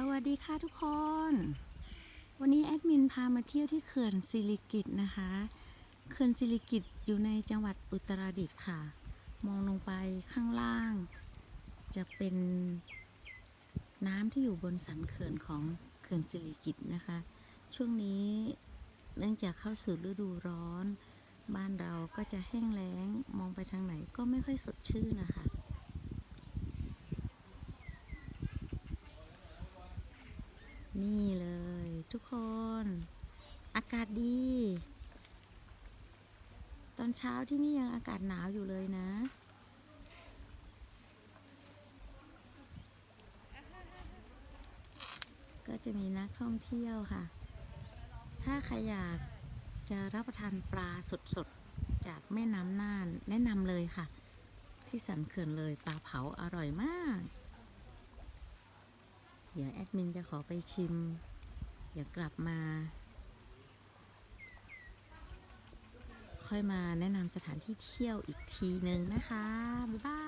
สวัสดีค่ะทุกคน วันนี้แอดมินพามาเที่ยวที่เขื่อนสิริกิตนะคะ เขื่อนสิริกิตอยู่ในจังหวัดอุตรดิตถ์ค่ะ มองลงไปข้างล่าง จะเป็นน้ำที่อยู่บนสันเขื่อนของเขื่อนสิริกิตนะคะ ช่วงนี้เนื่องจากเข้าสู่ฤดูร้อน บ้านเราก็จะแห้งแล้ง มองไปทางไหนก็ไม่ค่อยสดชื่นนะคะ นี่เลยทุกคน อากาศดี ตอนเช้าที่นี่ยังอากาศหนาวอยู่เลยนะ ก็จะมีนักท่องเที่ยวค่ะ ถ้าใครอยากจะรับประทานปลาสดๆ จากแม่น้ำน่าน แนะนำเลยค่ะ ที่สันเขื่อนเลยปลาเผาอร่อยมาก ดี๋ยวแอดมินจะขอไปชิม เดี๋ยวกลับมา ค่อยมาแนะนำสถานที่เที่ยวอีกทีหนึ่งนะคะ บ๊ายบาย